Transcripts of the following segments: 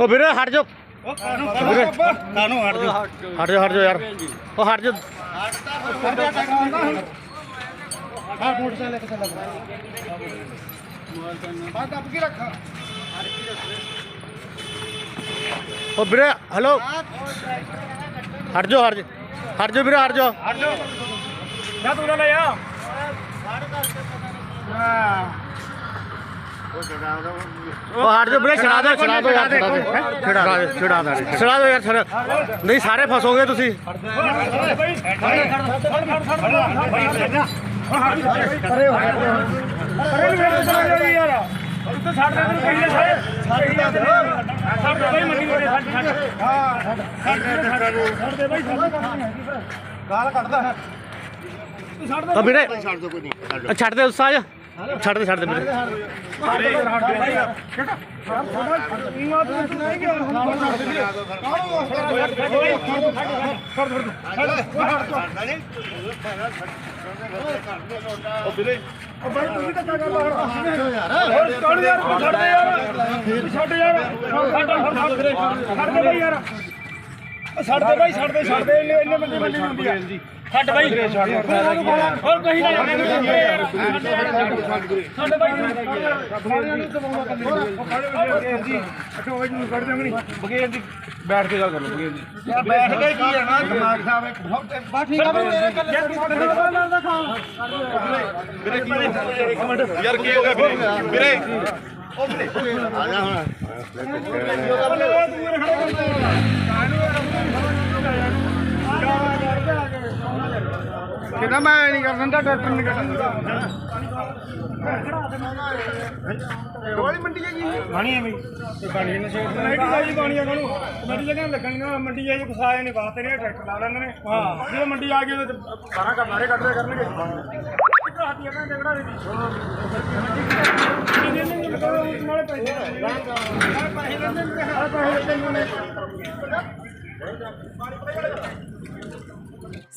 ਉਹ ਵੀਰੇ ਹਟ ਜਾਓ। ਵੀਰੇ ਕਾਨੂੰ ਹਟ ਜਾ ਹਟ ਜਾਓ ਹਟ ਜਾਓ ਯਾਰ। ਉਹ ਹਟ ਹਾਂ ਮੋਟਰਸਾਈਕਲ ਕੇ ਰੱਖ ਵੀਰੇ ਹੈਲੋ ਹਟ ਜਾਓ। ਹਟ ਵੀਰੇ ਹਟ ਜਾਓ। ਹਟ ਜਾ ਜਾ ਤੂੰ ਲੈ ਆ। ਉਹ ਹਟ ਜਾਓ ਵੀਰੇ ਛੜਾ ਦਿਓ ਛੜਾ ਦਿਓ ਯਾਰ ਛੜਾ ਦਿਓ ਛੜਾ ਦਿਓ ਛੜਾ ਦਿਓ ਛੜਾ ਦਿਓ ਯਾਰ ਛੜਾ ਨਹੀਂ ਸਾਰੇ ਫਸੋਗੇ ਤੁਸੀਂ ਅਰੇ ਮੇਰੇ ਤੋਂ ਜਾ ਯਾਰ ਉੱਤੇ ਛੱਡ ਦੇ ਤੈਨੂੰ ਕਹੀਏ ਸਾਰੇ ਸਾਰੇ ਛੱਡ ਦੇ। ਬਈ ਮੰਡੀ ਕੋਲੇ ਛੱਡ ਛੱਡ ਹਾਂ ਛੱਡ। ਦੇ ਬਈ ਗਾਲ ਕੱਢਦਾ ਹੈ। ਤੂੰ ਛੱਡ ਦੇ ਵੀਰੇ ਛੱਡ ਦੇ। ਉਸਾ ਜਾ ਛੱਡ ਦੇ ਛੱਡ ਦੇ ਵੀਰੇ ਛੱਡ ਯਾਰ ਛੱਡ ਦੇ ਯਾਰ। ਛੱਡ ਯਾਰ ਛੱਡ ਦੇ ਬਈ ਯਾਰ। ਛੱਡ ਦੇ ਬਈ ਛੱਡ ਦੇ ਛੱਡ ਦੇ। ਇੰਨੇ ਇੰਨੇ ਬੰਦੇ ਬੰਦੇ ਹੁੰਦੀ ਆ। ਛੱਡ ਬਈ। ਹੋਰ ਕਹੀਂ ਨਾ ਛੱਡ ਬਈ। ਸਾਰਿਆਂ ਨੂੰ ਦਬਾਉਣਾ ਕੱਲੇ ਜੀ। ਅਟੋ ਵਜ ਨੂੰ ਕੱਢ ਦਾਂਗੇ ਬਗੇਰ ਦੀ ਬੈਠ ਕੇ ਗੱਲ ਕਰ ਲਓ ਬਗੇਰ ਦੀ ਯਾਰ ਬੈਠ ਕੇ ਕੀ ਹੈ ਨਾ ਦਿਮਾਗ ਸਾਹਿਬ ਇੱਕ ਬਹੁਤ ਬਾ ਠੀਕ ਆ ਬਈ ਮੇਰੇ ਕੱਲੇ ਦਾ ਖਾ ਵੀਰੇ ਕੀ ਇੱਕ ਮਿੰਟ। ਯਾਰ ਕੀ ਹੋ ਗਿਆ ਵੀਰੇ? ਵੀਰੇ। ਕਿਦਾਂ ਮੈਂ ਨਹੀਂ ਕਰ ਦਿੰਦਾ ਡਾਕਟਰ ਨਹੀਂ ਕਰ ਦਿੰਦਾ ਵਾਲੀ ਮੰਡੀ ਹੈ ਜੀ? ਬਾਣੀ ਹੈ ਬਈ। ਤੇ ਬਾਣੀ ਨੇ ਛੇੜ ਨਹੀਂ ਕਿ ਜੀ ਬਾਣੀਆਂ ਕਾਨੂੰ ਮੰਡੀ ਜਗ੍ਹਾ ਲੱਗਣੀਆਂ ਮੰਡੀ ਹੈ ਜੀ ਫਸਾਏ ਨੇ ਬਾਤ ਨੇ ਟਰੈਕਟਰ ਲਾ ਲੈਂਦੇ ਨੇ। ਹਾਂ। ਜਦੋਂ ਮੰਡੀ ਆ ਗਈ ਤੇ ਸਾਰਾ ਕੰਮ ਮਾਰੇ ਕੱਢਦੇ ਕਰਨਗੇ। ਕਿੱਥੇ ਹੱਥੀਆਂ ਨਾਲ ਜਗੜਾ ਦੇ? ਨਾਲੇ ਪੈਸੇ? ਪੈਸੇ ਲੈਂਦੇ ਨੇ। ਪੈਸੇ ਲੈਂਦੇ ਨੇ।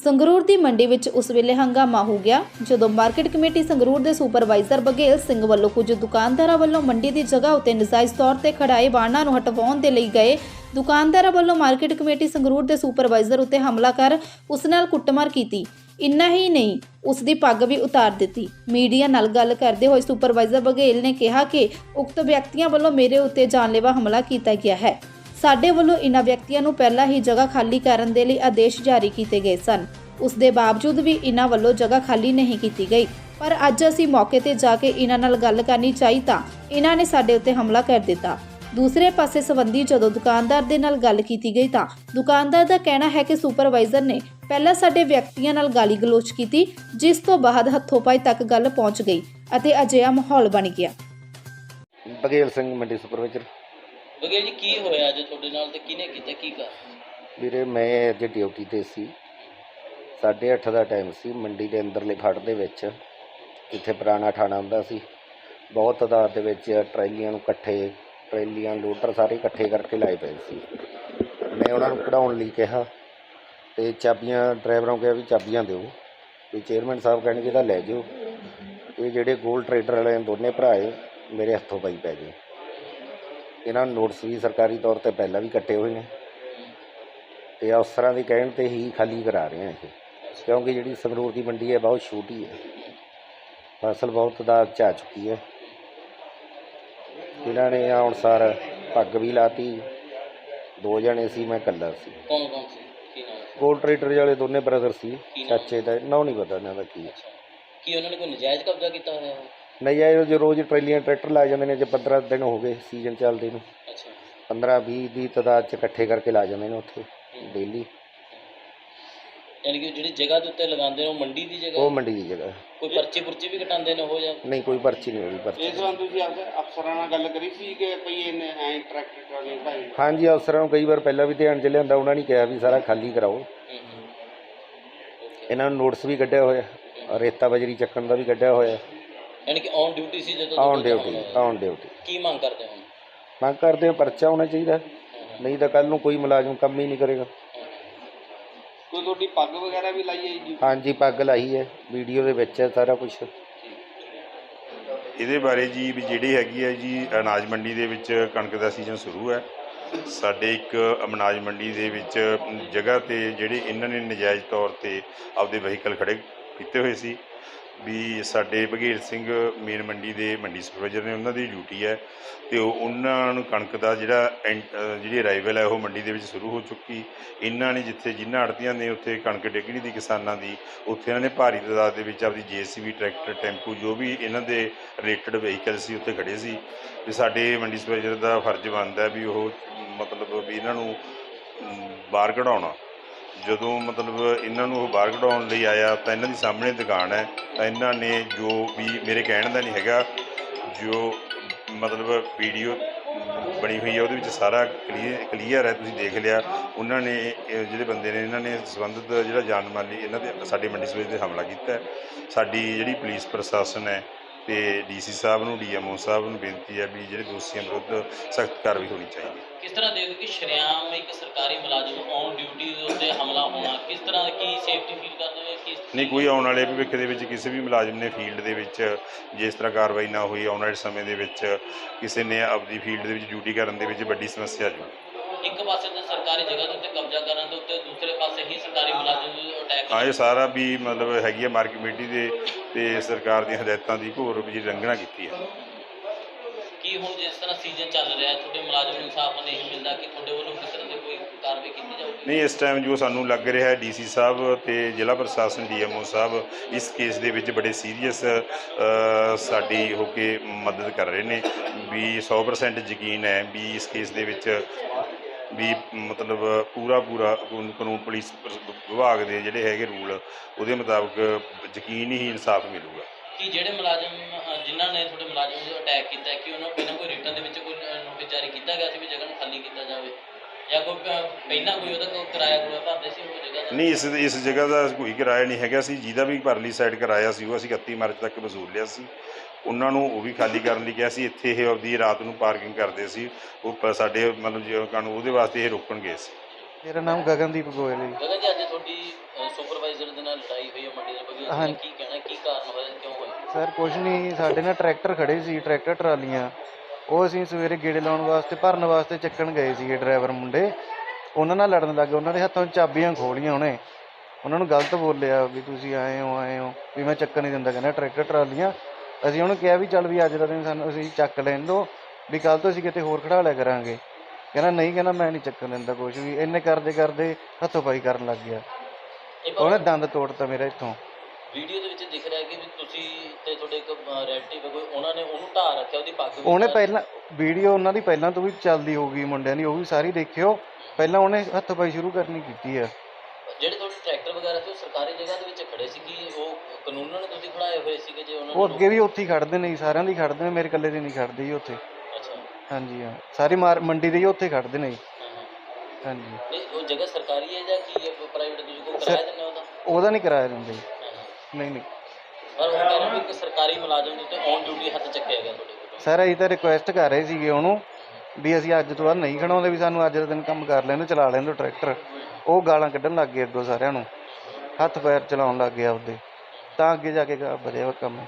ਸੰਗਰੂਰ ਦੀ ਮੰਡੀ ਵਿੱਚ ਉਸ ਵੇਲੇ ਹੰਗਾਮਾ ਹੋ ਗਿਆ, ਜਦੋਂ ਮਾਰਕੀਟ ਕਮੇਟੀ ਸੰਗਰੂਰ ਦੇ ਸੁਪਰਵਾਈਜ਼ਰ ਬਗੇਲ ਸਿੰਘ ਵੱਲੋਂ ਕੁਝ ਦੁਕਾਨਦਾਰਾਂ ਵੱਲੋਂ ਮੰਡੀ ਦੀ ਜਗ੍ਹਾ ਉੱਤੇ ਨਜਾਇਜ਼ ਤੌਰ ਤੇ ਖੜਾਏ ਵਾਹਨਾਂ ਨੂੰ ਹਟਵਾਉਣ ਦੇ ਲਈ ਗਏ। ਦੁਕਾਨਦਾਰਾਂ ਵੱਲੋਂ ਮਾਰਕੀਟ ਕਮੇਟੀ ਸੰਗਰੂਰ ਦੇ ਸੁਪਰਵਾਈਜ਼ਰ ਉੱਤੇ ਹਮਲਾ ਕਰ ਉਸ ਨਾਲ ਕੁੱਟਮਾਰ ਕੀਤੀ। ਇੰਨਾ ਹੀ ਨਹੀਂ, ਉਸ ਦੀ ਪੱਗ ਵੀ ਉਤਾਰ ਦਿੱਤੀ। ਮੀਡੀਆ ਨਾਲ ਗੱਲ ਕਰਦੇ ਹੋਏ ਸੁਪਰਵਾਈਜ਼ਰ ਬਗੇਲ ਨੇ ਕਿਹਾ ਕਿ ਉਕਤ ਵਿਅਕਤੀਆਂ ਵੱਲੋਂ ਮੇਰੇ ਉੱਤੇ ਜਾਨਲੇਵਾ ਹਮਲਾ ਕੀਤਾ ਗਿਆ ਹੈ। ਸਾਡੇ ਵੱਲੋਂ ਇਨ੍ਹਾਂ ਵਿਅਕਤੀਆਂ ਨੂੰ ਪਹਿਲਾਂ ਹੀ ਜਗ੍ਹਾ ਖਾਲੀ ਕਰਨ ਦੇ ਲਈ ਆਦੇਸ਼ ਜਾਰੀ ਕੀਤੇ ਗਏ ਸਨ। ਉਸ ਦੇ ਬਾਵਜੂਦ ਵੀ ਇਨ੍ਹਾਂ ਵੱਲੋਂ ਜਗ੍ਹਾ ਖਾਲੀ ਨਹੀਂ ਕੀਤੀ ਗਈ। ਪਰ ਅੱਜ ਅਸੀਂ ਮੌਕੇ ਤੇ ਜਾ ਕੇ ਇਨ੍ਹਾਂ ਨਾਲ ਗੱਲ ਕਰਨੀ ਚਾਹੀ ਤਾਂ ਇਨ੍ਹਾਂ ਨੇ ਸਾਡੇ ਉੱਤੇ ਹਮਲਾ ਕਰ ਦਿੱਤਾ। ਦੂਸਰੇ ਪਾਸੇ ਸੰਬੰਧੀ ਜਦੋਂ ਦੁਕਾਨਦਾਰ ਦੇ ਨਾਲ ਗੱਲ ਕੀਤੀ ਗਈ ਤਾਂ ਦੁਕਾਨਦਾਰ ਦਾ ਕਹਿਣਾ ਹੈ ਕਿ ਸੁਪਰਵਾਈਜ਼ਰ ਨੇ ਪਹਿਲਾਂ ਸਾਡੇ ਵਿਅਕਤੀਆਂ ਨਾਲ ਗਾਲੀ ਗਲੋਚ ਕੀਤੀ, ਜਿਸ ਤੋਂ ਬਾਅਦ ਹੱਥੋਂ-ਪਾਈ ਤੱਕ ਗੱਲ ਪਹੁੰਚ ਗਈ ਅਤੇ ਅਜਿਹਾ ਮਾਹੌਲ ਬਣ ਗਿਆ। ਬਗੇਲ ਸਿੰਘ ਮੰਡੀ ਸੁਪਰਵਾਈਜ਼ਰ। ਬਗੇਲ ਜੀ, ਕੀ ਹੋਇਆ ਅੱਜ ਤੁਹਾਡੇ ਨਾਲ ਤੇ ਕਿਹਨੇ ਕੀਤਾ, ਕੀ ਕਰ ਵੀਰੇ, ਮੈਂ ਅੱਜ ਡਿਊਟੀ ਤੇ ਸੀ। 8:30 ਦਾ ਟਾਈਮ ਸੀ, ਮੰਡੀ ਦੇ ਅੰਦਰਲੇ ਫੜ ਦੇ ਵਿੱਚ। ਜਿੱਥੇ ਪੁਰਾਣਾ ਥਾਣਾ ਹੁੰਦਾ ਸੀ। ਬਹੁਤ ਤਾਦਾਦ ਦੇ ਵਿੱਚ ਟਰੈਲੀਆਂ ਨੂੰ ਇਕੱਠੇ, ਟਰੈਲੀਆਂ, ਲੋਡਰ ਸਾਰੇ ਇਕੱਠੇ ਕਰਕੇ ਲਾਏ ਪਏ ਸੀ। ਮੈਂ ਉਹਨਾਂ ਨੂੰ ਕਢਾਉਣ ਲਈ ਕਿਹਾ ਤੇ ਚਾਬੀਆਂ, ਡਰਾਈਵਰਾਂ ਨੂੰ ਕਿਹਾ ਵੀ ਚਾਬੀਆਂ ਦਿਓ। ਵੀ ਚੇਅਰਮੈਨ ਸਾਹਿਬ ਕਹਿਣਗੇ ਤਾਂ ਲੈ ਜਾਓ। ਇਹ ਜਿਹੜੇ ਗੋਲ ਟਰੇਡਰ ਵਾਲੇ ਦੋਨੇ ਭਰਾ ਏ ਮੇਰੇ ਹੱਥੋਂ ਪਈ ਪੈ ਗਏ। ਇਹਨਾਂ ਨੂੰ ਨੋਟਿਸ ਵੀ ਸਰਕਾਰੀ ਤੌਰ ਤੇ ਪਹਿਲਾਂ ਵੀ ਕੱਟੇ ਹੋਏ ਨੇ। ਤੇ ਅਫਸਰਾਂ ਦੇ ਕਹਿਣ ਤੇ ਹੀ ਖਾਲੀ ਕਰਾ ਰਹੇ ਆ ਇਹ। ਕਿਉਂਕਿ ਜਿਹੜੀ ਸੰਗਰੂਰ ਦੀ ਮੰਡੀ ਹੈ ਬਹੁਤ ਛੋਟੀ ਹੈ। ਫਸਲ ਬਹੁਤ ਤਾਦਾਦ ਚ ਚੁੱਕੀ ਹੈ। ਇਹਨਾਂ ਨੇ ਆਉਣ ਸਾਰ ਪੱਗ ਵੀ ਲਾਤੀ। ਦੋ ਜਣੇ ਸੀ ਮੈਂ ਇਕੱਲਾ ਸੀ। ਕੌਣ ਕੌਣ ਸੀ? ਕੀ ਨਾਮ ਸੀ? ਗੋਲ ਟਰੇਡਰ ਵਾਲੇ ਦੋਨੇ ਬ੍ਰਦਰ ਸੀ। ਚਾਚੇ ਦਾ ਨਾਂ ਨਹੀਂ ਪਤਾ ਇਹਨਾਂ ਦਾ ਕੀ ਹੈ। ਕੀ ਉਹਨਾਂ ਨੇ ਕੋਈ ਨਜਾਇਜ਼ ਕਬਜ਼ਾ ਕੀਤਾ ਹੋਇਆ? ਹੈ ਨਹੀਂ ਇਹ ਜੋ ਰੋਜ਼ ਟਰੇਲੀਆਂ ਟਰੈਕਟਰ ਲਾ ਜਾਂਦੇ ਨੇ ਜੇ 15 ਦਿਨ ਹੋ ਗਏ ਸੀਜ਼ਨ ਚੱਲਦੇ ਨੂੰ। ਅੱਛਾ। 15 20 ਦੀ ਤਾਦਾਦ ਚ ਇਕੱਠੇ ਕਰਕੇ ਲਾ ਜਾਂਦੇ ਨੇ ਉੱਥੇ ਡੇਲੀ। ਯਾਨੀ ਕਿ ਜਿਹੜੀ ਜਗ੍ਹਾ ਦੇ ਉੱਤੇ ਲਗਾਉਂਦੇ ਨੇ ਉਹ ਮੰਡੀ ਦੀ ਜਗ੍ਹਾ? ਉਹ ਮੰਡੀ ਦੀ ਜਗ੍ਹਾ। ਕੋਈ ਪਰਚੀ ਪੁਰਚੀ ਵੀ ਕਟਾਉਂਦੇ ਨੇ ਉਹ ਜਾਂ? ਨਹੀਂ ਕੋਈ ਪਰਚੀ ਨਹੀਂ ਹੋਈ ਪਰਚੀ ਇਸ ਸੰਬੰਧ ਤੁਸੀਂ ਅਫਸਰ- ਅਫਸਰਾਂ ਨਾਲ ਗੱਲ ਕਰੀ ਸੀ ਕਿ ਭਈ ਇਹਨੇ ਐਂ ਟਰੈਕਟਰ ਟਰਾਲੀ ਭਾਈ ਹਾਂਜੀ ਅਫਸਰਾਂ ਨੂੰ ਕਈ ਵਾਰ ਪਹਿਲਾਂ ਵੀ ਧਿਆਨ 'ਚ ਲਿਆਂਦਾ ਉਹਨਾਂ ਨੇ ਕਿਹਾ ਵੀ ਸਾਰਾ ਖਾਲੀ ਕਰਾਓ। ਹੂੰ ਹੂੰ। ਇਹਨਾਂ ਨੂੰ ਨੋਟਿਸ ਵੀ ਕੱਢਿਆ ਹੋਇਆ ਰੇਤਾ ਬਜਰੀ ਚੱਕਣ ਦਾ ਵੀ ਕੱਢਿਆ ਹੋਇਆ। ਯਾਨੀ ਕਿ ਔਨ ਡਿਊਟੀ ਸੀ ਜਦੋਂ ਔਨ ਤੁਹਾਡੇ ਡਿਊਟੀ। ਔਨ ਡਿਊਟੀ ਕੀ ਮੰਗ ਕਰਦੇ ਹੁਣ? ਮੰਗ ਕਰਦੇ ਹਾਂ ਪਰਚਾ ਹੋਣਾ ਚਾਹੀਦਾ ਨਹੀਂ ਤਾਂ ਕੱਲ ਨੂੰ ਕੋਈ ਮੁਲਾਜ਼ਮ ਕੰਮ ਹੀ ਨਹੀਂ ਕਰੇਗਾ। ਕੋਈ ਤੁਹਾਡੀ ਪੱਗ ਵਗੈਰਾ ਵੀ ਲਾਈ ਹੈ ਜੀ? ਹਾਂਜੀ ਪੱਗ ਲਾਈ ਹੈ। ਵੀਡੀਓ ਦੇ ਵਿੱਚ ਹੈ ਸਾਰਾ ਕੁਝ ਇਹਦੇ ਬਾਰੇ ਜੀ ਵੀ ਜਿਹੜੀ ਹੈਗੀ ਹੈ ਜੀ ਅਨਾਜ ਮੰਡੀ ਦੇ ਵਿੱਚ ਕਣਕ ਦਾ ਸੀਜ਼ਨ ਸ਼ੁਰੂ ਹੈ। ਸਾਡੇ ਇੱਕ ਅਨਾਜ ਮੰਡੀ ਦੇ ਵਿੱਚ ਜਗ੍ਹਾ ਤੇ ਜਿਹੜੇ ਇਹਨਾਂ ਨੇ ਨਜਾਇਜ਼ ਤੌਰ ਤੇ ਆਪਦੇ ਵਹੀਕਲ ਖੜੇ ਕੀਤੇ ਹੋਏ ਸੀ। ਵੀ ਸਾਡੇ ਬਘੇਲ ਸਿੰਘ ਮੇਨ ਮੰਡੀ ਦੇ ਮੰਡੀ ਸੁਪਰਵਾਈਜ਼ਰ ਨੇ ਉਹਨਾਂ ਦੀ ਡਿਊਟੀ ਹੈ ਤੇ ਉਹ ਉਹਨਾਂ ਨੂੰ ਕਣਕ ਦਾ ਜਿਹੜਾ ਐਂ- ਜਿਹੜੀ ਅਰਾਈਵਲ ਹੈ ਉਹ ਮੰਡੀ ਦੇ ਵਿੱਚ ਸ਼ੁਰੂ ਹੋ ਚੁੱਕੀ। ਇਹਨਾਂ ਨੇ ਜਿੱਥੇ ਜਿਨ੍ਹਾਂ ਆੜਤੀਆਂ ਨੇ ਉੱਥੇ ਕਣਕ ਡਿੱਗਣੀ ਦੀ ਕਿਸਾਨਾਂ ਦੀ, ਉੱਥੇ ਇਹਨਾਂ ਨੇ ਭਾਰੀ ਤਾਦਾਦ ਦੇ ਵਿੱਚ ਆਪਦੀ ਜੀਸੀਬੀ ਟਰੈਕਟਰ, ਟੈਂਪੂ, ਜੋ ਵੀ ਇਹਨਾਂ ਦੇ ਰਿਲੇਟਡ ਵਹੀਕਲ ਸੀ ਉੱਥੇ ਖੜੇ ਸੀ। ਵੀ ਸਾਡੇ ਮੰਡੀ ਸੁਪਰਵਾਈਜ਼ਰ ਦਾ ਫਰਜ਼ ਬਣਦਾ ਵੀ ਉਹ ਮਤਲਬ ਵੀ ਇਹਨਾਂ ਨੂੰ ਬਾਹਰ ਕਢਾਉਣਾ। ਜਦੋਂ ਮਤਲਬ ਇਹਨਾਂ ਨੂੰ ਉਹ ਬਾਹਰ ਕਢਾਉਣ ਲਈ ਆਇਆ ਤਾਂ ਇਹਨਾਂ ਦੀ ਸਾਹਮਣੇ ਦੁਕਾਨ ਹੈ, ਤਾਂ ਇਹਨਾਂ ਨੇ ਜੋ ਵੀ ਮੇਰੇ ਕਹਿਣ ਦਾ ਨਹੀਂ ਹੈਗਾ, ਜੋ ਮਤਲਬ ਵੀਡੀਓ ਬਣੀ ਹੋਈ ਹੈ ਉਹਦੇ ਵਿੱਚ ਸਾਰਾ ਕਲੀਅਰ ਕਲੀਅਰ ਹੈ, ਤੁਸੀਂ ਦੇਖ ਲਿਆ। ਉਹਨਾਂ ਨੇ ਜਿਹੜੇ ਬੰਦੇ ਨੇ, ਇਹਨਾਂ ਨੇ ਸੰਬੰਧਿਤ ਜਿਹੜਾ ਜਾਨ ਮਾਲੀ ਇਹਨਾਂ ਦੇ ਸਾਡੇ ਮੰਡੀ ਸਵੇਜ ਤੇ ਹਮਲਾ ਕੀਤਾ ਸਾਡੀ ਜਿਹੜੀ ਪੁਲਿਸ ਪ੍ਰਸ਼ਾਸਨ ਹੈ ਤੇ ਡੀਸੀ ਸਾਹਿਬ ਨੂੰ, ਡੀਐਮਓ ਸਾਹਿਬ ਨੂੰ ਬੇਨਤੀ ਹੈ ਵੀ ਜਿਹੜੇ ਦੋਸ਼ੀਆਂ ਵਿਰੁੱਧ ਸਖਤ ਕਾਰਵਾਈ ਹੋਣੀ ਚਾਹੀਦੀ ਕਿਸ ਤਰ੍ਹਾਂ ਦੇਖੋ ਕਿ ਸ਼ਰੇਆਮ ਇੱਕ ਸਰਕਾਰੀ ਮੁਲਾਜ਼ਮ ਔਨ ਡਿਊਟੀ ਹਮਲਾ ਹੋਣਾ ਕਿਸ ਤਰ੍ਹਾਂ ਕੀ ਸੇਫਟੀ ਫੀਲ ਕਰਦੇ ਹੋ ਕਿਸ ਨਹੀਂ ਕੋਈ ਆਉਣ ਵਾਲੇ ਭਵਿੱਖ ਦੇ ਵਿੱਚ ਕਿਸੇ ਵੀ ਮੁਲਾਜ਼ਮ ਨੇ ਫੀਲਡ ਦੇ ਵਿੱਚ ਜੇ ਇਸ ਤਰ੍ਹਾਂ ਕਾਰਵਾਈ ਨਾ ਹੋਈ ਆਉਣ ਵਾਲੇ ਸਮੇਂ ਦੇ ਵਿੱਚ ਕਿਸੇ ਨੇ ਆਪਦੀ ਫੀਲਡ ਦੇ ਵਿੱਚ ਡਿਊਟੀ ਕਰਨ ਦੇ ਵਿੱਚ ਵੱਡੀ ਸਮੱਸਿਆ ਜੂ। ਇੱਕ ਪਾਸੇ ਤਾਂ ਸਰਕਾਰੀ ਜਗ੍ਹਾ ਦੇ ਉੱਤੇ ਕਬਜ਼ਾ ਕਰਨ ਦੇ ਉੱਤੇ ਦੂਸਰੇ ਪਾਸੇ ਹੀ ਸਰਕਾਰੀ ਮੁਲਾਜ਼ਮ ਨੂੰ ਅਟੈਕ ਹਾਂ ਇਹ ਸਾਰਾ ਵੀ ਮਤਲਬ ਹੈਗੀ ਹੈ ਮਾਰਕੀਟ ਕਮੇਟੀ ਦੇ ਤੇ ਸਰਕਾਰ ਦੀਆਂ ਹਦਾਇਤਾਂ ਦੀ ਘੋਰ ਵੀ ਉਲੰਘਣਾ ਕੀਤੀ ਹੈ ਕੀ ਹੁਣ ਜਿਸ ਤਰ੍ਹਾਂ ਸੀਜ਼ਨ ਚੱਲ ਰਿਹਾ ਹੈ ਤੁਹਾਡੇ ਮੁਲਾਜ਼ਮ ਨੂੰ ਇਨਸਾਫ ਨਹੀਂ ਮਿਲਦਾ ਕਿ ਤੁਹਾਡੇ ਵੱਲੋਂ ਕਿਸ ਤਰ੍ਹਾਂ ਦੀ ਕੋਈ ਕਾਰਵਾਈ ਕੀਤੀ ਜਾਊਗੀ ਨਹੀਂ, ਇਸ ਟਾਈਮ ਜੋ ਸਾਨੂੰ ਲੱਗ ਰਿਹਾ ਹੈ ਡੀਸੀ ਸਾਹਿਬ ਤੇ ਜ਼ਿਲ੍ਹਾ ਪ੍ਰਸ਼ਾਸਨ ਡੀਐਮਓ ਸਾਹਿਬ, ਇਸ ਕੇਸ ਦੇ ਵਿੱਚ ਬੜੇ ਸੀਰੀਅਸ ਸਾਡੀ ਹੋ ਕੇ ਮਦਦ ਕਰ ਰਹੇ ਨੇ। ਵੀ 100% ਯਕੀਨ ਹੈ ਵੀ ਇਸ ਕੇਸ ਦੇ ਵਿੱਚ ਵੀ ਮਤਲਬ ਪੂਰਾ ਪੂਰਾ ਕਾਨੂੰਨ ਪੁਲਿਸ ਵਿਭਾਗ ਦੇ ਜਿਹੜੇ ਹੈਗੇ ਰੂਲ, ਉਹਦੇ ਮੁਤਾਬਕ ਯਕੀਨ ਹੀ ਇਨਸਾਫ ਮਿਲੂਗਾ। ਕਿ ਜਿਹੜੇ ਮੁਲਾਜ਼ਮ, ਜਿਨ੍ਹਾਂ ਨੇ ਤੁਹਾਡੇ ਮੁਲਾਜ਼ਮ ਨੂੰ ਅਟੈਕ ਕੀਤਾ, ਕਿ ਉਹਨਾਂ ਨੂੰ ਕੋਈ ਰਿਟਰਨ ਦੇ ਵਿੱਚ ਕੋਈ ਨੋਟਿਸ ਜਾਰੀ ਕੀਤਾ ਗਿਆ ਸੀ ਵੀ ਜਗ੍ਹਾ ਨੂੰ ਖਾਲੀ ਕੀਤਾ ਜਾਵੇ? ਜਾਂ ਕੋਈ ਪ- ਪਹਿਲਾਂ ਕੋਈ ਉਹਦਾ ਕੋਈ ਕਿਰਾਇਆ ਕੋਈ ਭਰਦੇ ਸੀ ਉਹ ਜਗ੍ਹਾ ਦਾ? ਨਹੀਂ ਇਸ ਇਸ ਜਗ੍ਹਾ ਦਾ ਕੋਈ ਕਿਰਾਇਆ ਨਹੀਂ ਹੈਗਾ ਸੀ। ਜਿਹਦਾ ਵੀ ਪਰਲੀ ਸਾਈਡ ਕਿਰਾਇਆ ਸੀ ਉਹ ਅਸੀਂ 31 ਮਾਰਚ ਤੱਕ ਵਸੂਲ ਲਿਆ ਸੀ। ਉਹਨਾਂ ਨੂੰ ਉਹ ਵੀ ਖਾਲੀ ਕਰਨ ਲਈ ਕਿਹਾ ਸੀ। ਇੱਥੇ ਇਹ ਆਪਦੀ ਰਾਤ ਨੂੰ ਪਾਰਕਿੰਗ ਕਰਦੇ ਸੀ। ਉਹ ਪ- ਸਾਡੇ ਮਤਲਬ ਜੇ ਕਾਨੂੰ ਉਹਦੇ ਵਾਸਤੇ ਇਹ ਰੋਕਣ ਗਏ ਸੀ। ਮੇਰਾ ਨਾਮ ਗਗਨਦੀਪ ਗੋਇਲ ਹੈ ਜੀ। ਗਗਨ ਜੀ ਅੱਜ ਤੁਹਾਡੀ ਸੁਪਰਵਾਈਜ਼ਰ ਦੇ ਨਾਲ ਲੜਾਈ ਹੋਈ ਹੈ ਮੰਡੀ ਦੇ ਬਗੀ ਹਾਂਜੀ। ਕੀ ਕਹਿਣਾ ਕੀ ਕਾਰਨ ਹੋਇਆ ਕਿਉਂ ਹੋਇਆ? ਸਰ ਕੁਛ ਨਹੀਂ ਸਾਡੇ ਨਾਲ ਟਰੈਕਟਰ ਖੜੇ ਸੀ ਟਰੈਕਟਰ ਟਰਾਲੀਆਂ। ਉਹ ਅਸੀਂ ਸਵੇਰੇ ਗੇੜੇ ਲਾਉਣ ਵਾਸਤੇ ਭਰਨ ਵਾਸਤੇ ਚੱਕਣ ਗਏ ਸੀਗੇ ਡਰਾਈਵਰ ਮੁੰਡੇ। ਉਹਨਾਂ ਨਾਲ ਲੜਨ ਲੱਗੇ ਉਹਨਾਂ ਦੇ ਹੱਥੋਂ ਚਾਬੀਆਂ ਖੋਲੀਆਂ ਉਹਨੇ। ਉਹਨਾਂ ਨੂੰ ਗਲਤ ਬੋਲਿਆ ਵੀ ਤੁਸੀਂ ਆਏ ਹੋ ਆਏ ਹੋ ਵੀ ਮੈਂ ਚੱਕਣ ਨਹੀਂ ਦਿੰਦਾ ਕਹਿੰਦਾ ਟਰੈਕਟਰ ਟਰਾਲੀਆਂ। ਅਸੀਂ ਉਹਨੂੰ ਕਿਹਾ ਵੀ ਚੱਲ ਵੀ ਅੱਜ ਦਾ ਦਿਨ ਸਾਨੂੰ ਅਸੀਂ ਚੱਕ ਲੈਣ ਦਿਓ ਵੀ ਕੱਲ ਤੋਂ ਅਸੀਂ ਕਿਤੇ ਹੋਰ ਖੜਾ ਲਿਆ ਕਰਾਂਗੇ। ਕਹਿੰਦਾ ਨਹੀਂ ਕਹਿੰਦਾ ਮੈਂ ਨਹੀਂ ਚੱਕਣ ਦਿੰਦਾ ਕੁਛ ਵੀ। ਇੰਨੇ ਕਰਦੇ ਕਰਦੇ ਹੱਥੋਂ ਪਾਈ ਕਰਨ ਲੱਗ ਗਿਆ। ਉਹਨੇ ਦੰਦ ਤੋੜਤਾ ਮੇਰਾ ਇੱਥੋਂ। ਵੀਡੀਓ ਦੇ ਵਿੱਚ ਦਿਖ ਰਿਹਾ ਕਿ ਵੀ ਤੁਸੀਂ ਤੇ ਤੁਹਾਡੇ ਇੱਕ ਰਿਲੇਟਿਵ ਕੋਈ ਉਹਨਾਂ ਨੇ ਉਹਨੂੰ ਢਾਹ ਰੱਖਿਆ ਉਹਦੀ ਪੱਗ ਵੀ ਉਹਨੇ ਢਾਹ- ਪਹਿਲਾਂ ਵੀਡੀਓ ਉਹਨਾਂ ਦੀ ਪਹਿਲਾਂ ਤੋਂ ਵੀ ਚੱਲਦੀ ਹੋਊਗੀ ਮੁੰਡਿਆਂ ਦੀ ਉਹ ਵੀ ਸਾਰੀ ਦੇਖਿਓ। ਪਹਿਲਾਂ ਉਹਨੇ ਹੱਥ ਪਾਈ ਸ਼ੁਰੂ ਕਰਨੀ ਕੀਤੀ ਆ ਜਿਹੜੇ ਤੁਹਾਡੇ ਟਰੈਕਟਰ ਵਗੈਰਾ ਸੀ ਉਹ ਸਰਕਾਰੀ ਜਗ੍ਹਾ ਦੇ ਵਿੱਚ ਖੜੇ ਸੀ ਕਿ ਉਹ ਕਾਨੂੰਨਾਂ ਤੁਸੀਂ ਖੜਾਏ ਹੋਏ ਸੀਗੇ ਜੇ ਉਹਨਾਂ ਉਹ ਨੇ ਅੱਗੇ ਵੀ ਉੱਥੇ ਹੀ ਖੜਦੇ ਨੇ ਜੀ, ਸਾਰਿਆਂ ਦੀ ਖੜਦੇ ਨੇ ਮੇਰੇ ਇਕੱਲੇ ਦੇ ਨਹੀਂ ਖੜਦੇ ਜੀ ਉੱਥੇ। ਅੱਛਾ। ਹਾਂਜੀ ਹਾਂ। ਸਾਰੀ ਮਾਰ ਮੰਡੀ ਦੇ ਹੀ ਉੱਥੇ ਖੜਦੇ ਨੇ ਜੀ। ਹਾਂ, ਹਾਂ। ਹਾਂਜੀ। ਨਹੀਂ ਉਹ ਜਗ੍ਹਾ ਸਰਕਾਰੀ ਹੈ ਜਾਂ ਕੀ ਹੈ? ਪ੍ਰਾਈਵੇਟ ਤੁਸੀਂ ਕੋਈ ਕਿਰਾਇਆ ਦਿੰਦੇ ਹੋ ਤਾਂ ਉਹਦਾ ਨਹੀਂ ਕਿਰਾਇਆ ਦਿੰਦੇ ਜੀ। ਨਹੀਂ ਨਹੀਂ। ਪਰ ਉਹ ਕਹਿ ਰਹੇ ਵੀ ਕਿ ਸਰਕਾਰੀ ਮੁਲਾਜ਼ਮ ਦੇ ਉੱਤੇ ਔਨ ਡਿਊਟੀ ਹੱਥ ਚੱਕਿਆ ਗਿਆ ਤੁਹਾਡੇ ਕੋਲ। ਸਰ ਅਸੀਂ ਤਾਂ ਰਿਕੁਐਸਟ ਕਰ ਰਹੇ ਸੀਗੇ ਉਹਨੂੰ ਵੀ ਅਸੀਂ ਅੱਜ ਤੋਂ ਬਾਅਦ ਨਹੀਂ ਖੜਾਉਂਦੇ ਵੀ ਸਾਨੂੰ ਅੱਜ ਦਾ ਦਿਨ ਕੰਮ ਕਰ ਲੈਣ ਦਿਓ ਚਲਾ ਲੈਣ ਦਿਓ ਟਰੈਕਟਰ ਉਹ ਗਾਲਾਂ ਕੱਢਣ ਲੱਗ ਗਏ ਅੱਗੋਂ ਸਾਰਿਆਂ ਨੂੰ। ਹੱਥ ਪੈਰ ਚਲਾਉਣ ਲੱਗ ਗਏ ਆਪਦੇ ਤਾਂ ਅੱਗੇ ਜਾ ਕੇ ਗਾ- ਵਧਿਆ ਕੰਮ।